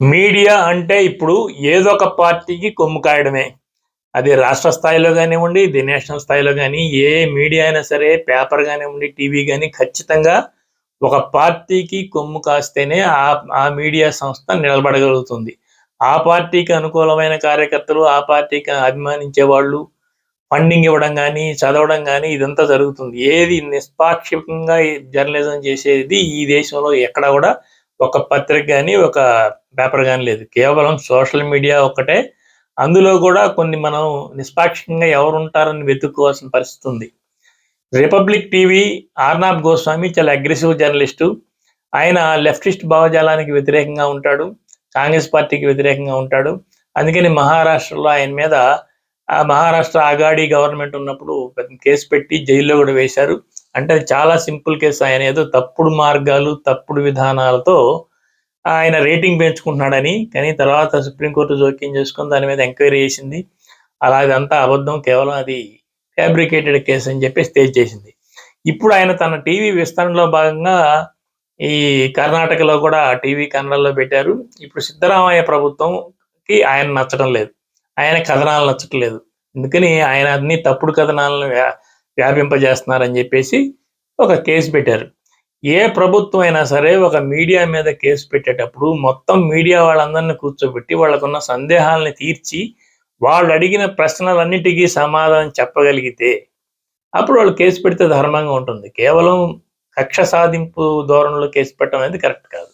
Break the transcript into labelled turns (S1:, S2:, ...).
S1: Media అంటే ఇప్పుడు ఏదో ఒక పార్టీకి కొమ్ము కాయడమే అది రాష్ట్ర స్థాయిలో కానివ్వండి ఇది నేషనల్ స్థాయిలో కానీ ఏ మీడియా అయినా సరే పేపర్ కానివ్వండి టీవీ కానీ ఖచ్చితంగా ఒక పార్టీకి కొమ్ము కాస్తేనే ఆ ఆ మీడియా సంస్థ నిలబడగలుగుతుంది. ఆ పార్టీకి అనుకూలమైన కార్యకర్తలు ఆ పార్టీకి అభిమానించే వాళ్ళు ఫండింగ్ ఇవ్వడం కానీ చదవడం కానీ ఇదంతా జరుగుతుంది. ఏది నిష్పాక్షికంగా జర్నలిజం చేసేది ఈ దేశంలో ఎక్కడ కూడా ఒక పత్రిక కానీ ఒక పేపర్ కానీ లేదు. కేవలం సోషల్ మీడియా ఒక్కటే. అందులో కూడా కొన్ని మనం నిష్పాక్షికంగా ఎవరు ఉంటారని వెతుక్కోవాల్సిన పరిస్థితి ఉంది. రిపబ్లిక్ టీవీ ఆర్నాబ్ గోస్వామి చాలా అగ్రెసివ్ జర్నలిస్టు. ఆయన లెఫ్టిస్ట్ భావజాలానికి వ్యతిరేకంగా ఉంటాడు. కాంగ్రెస్ పార్టీకి వ్యతిరేకంగా ఉంటాడు. అందుకని మహారాష్ట్రలో ఆయన మీద ఆ మహారాష్ట్ర ఆగాడి గవర్నమెంట్ ఉన్నప్పుడు కేసు పెట్టి జైల్లో కూడా వేశారు. అంటే అది చాలా సింపుల్ కేసు. ఆయన ఏదో తప్పుడు మార్గాలు తప్పుడు విధానాలతో ఆయన రేటింగ్ పెంచుకుంటున్నాడని కానీ తర్వాత సుప్రీంకోర్టు జోక్యం చేసుకొని దాని మీద ఎంక్వైరీ చేసింది. అలా అబద్ధం కేవలం అది ఫ్యాబ్రికేటెడ్ కేసు అని చెప్పి స్టేజ్ చేసింది. ఇప్పుడు ఆయన తన టీవీ విస్తరణలో భాగంగా ఈ కర్ణాటకలో కూడా టీవీ కన్నడలో పెట్టారు. ఇప్పుడు సిద్ధరామయ్య ప్రభుత్వంకి ఆయన నచ్చడం లేదు. ఆయన కథనాలు నచ్చటం లేదు అందుకని ఆయన అన్ని తప్పుడు కథనాలను వ్యా- వ్యాపింపజేస్తున్నారని చెప్పేసి ఒక కేసు పెట్టారు. ఏ ప్రభుత్వం అయినా సరే ఒక మీడియా మీద కేసు పెట్టేటప్పుడు మొత్తం మీడియా వాళ్ళందరినీ కూర్చోబెట్టి వాళ్ళకున్న సందేహాలని తీర్చి వాళ్ళు అడిగిన ప్రశ్నలన్నిటికీ సమాధానం చెప్పగలిగితే అప్పుడు వాళ్ళు కేసు పెడితే ధర్మంగా ఉంటుంది. కేవలం కక్ష సాధింపు ధోరణిలో కేసు పెట్టడం అనేది కరెక్ట్ కాదు.